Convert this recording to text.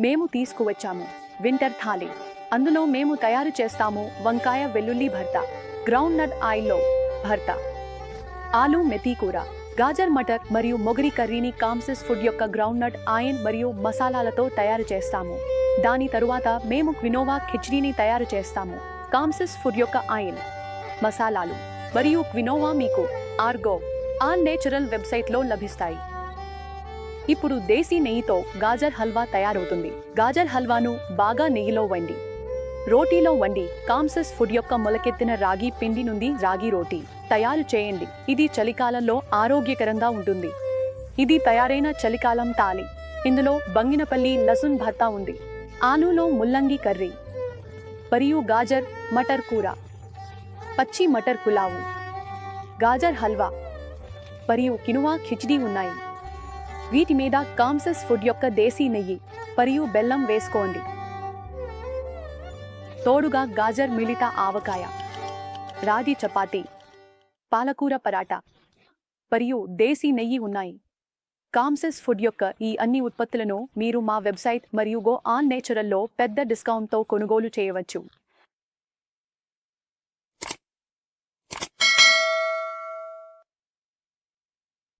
మేము తీసుకువచ్చాము. వింటర్ థాలీ. అందులో మేము తయారు చేస్తాము వంకాయ వెల్లుల్లి భర్త గ్రౌండ్ నట్ ఆయిల్లో భర్త. ఆలు మెతి కూర గాజర్ మటర్ మరియు మొగరి కర్రీని కామ్సెస్ ఫుడ్ యొక్క గ్రౌండ్ నట్ ఆయన్ మరియు మసాలాలతో తయారు చేస్తాము. దాని తరువాత మేము క్వినోవా ఖిచ్డీని తయారు చేస్తాము కామ్సెస్ ఫుడ్ యొక్క ఆయన్ మసాలాలు మరియు క్వినోవా మీకు ఆర్గో ఆన్ నేచురల్ వెబ్సైట్లో లభిస్తాయి. ఇప్పుడు దేశీ నెయ్యితో గాజర్ హల్వా తయారవుతుంది. గాజర్ హల్వాను బాగా నెయ్యిలో వండి రోటీలో వండి కాంసస్ ఫుడ్ యొక్క మొలకెత్తిన రాగి పిండి నుండి రాగి రోటీ తయారు చేయండి. ఇది చలికాలంలో ఆరోగ్యకరంగా ఉంటుంది. ఇది తయారైన చలికాలం తాలి. ఇందులో బంగినపల్లి లసున్ భర్తా ఉంది. ఆలూలో ముల్లంగి కర్రీ. మరియు గాజర్ మటర్ కూర. పచ్చి మటర్ పులావు. గాజర్ హల్వా. మరియు కినువా ఖిచ్డీ ఉన్నాయి. వీటి మీద కాంసెస్ ఫుడ్ యొక్క దేశీ నెయ్యి మరియు బెల్లం వేసుకోండి. తోడుగా గాజర్ మిళిత ఆవకాయ రాగి చపాతీ పాలకూర పరాటా మరియు దేశీ నెయ్యి ఉన్నాయి. కామ్సెస్ ఫుడ్ యొక్క ఈ అన్ని ఉత్పత్తులను మీరు మా వెబ్సైట్ మరియు గో ఆన్ నేచురల్లో పెద్ద డిస్కౌంట్తో కొనుగోలు చేయవచ్చు.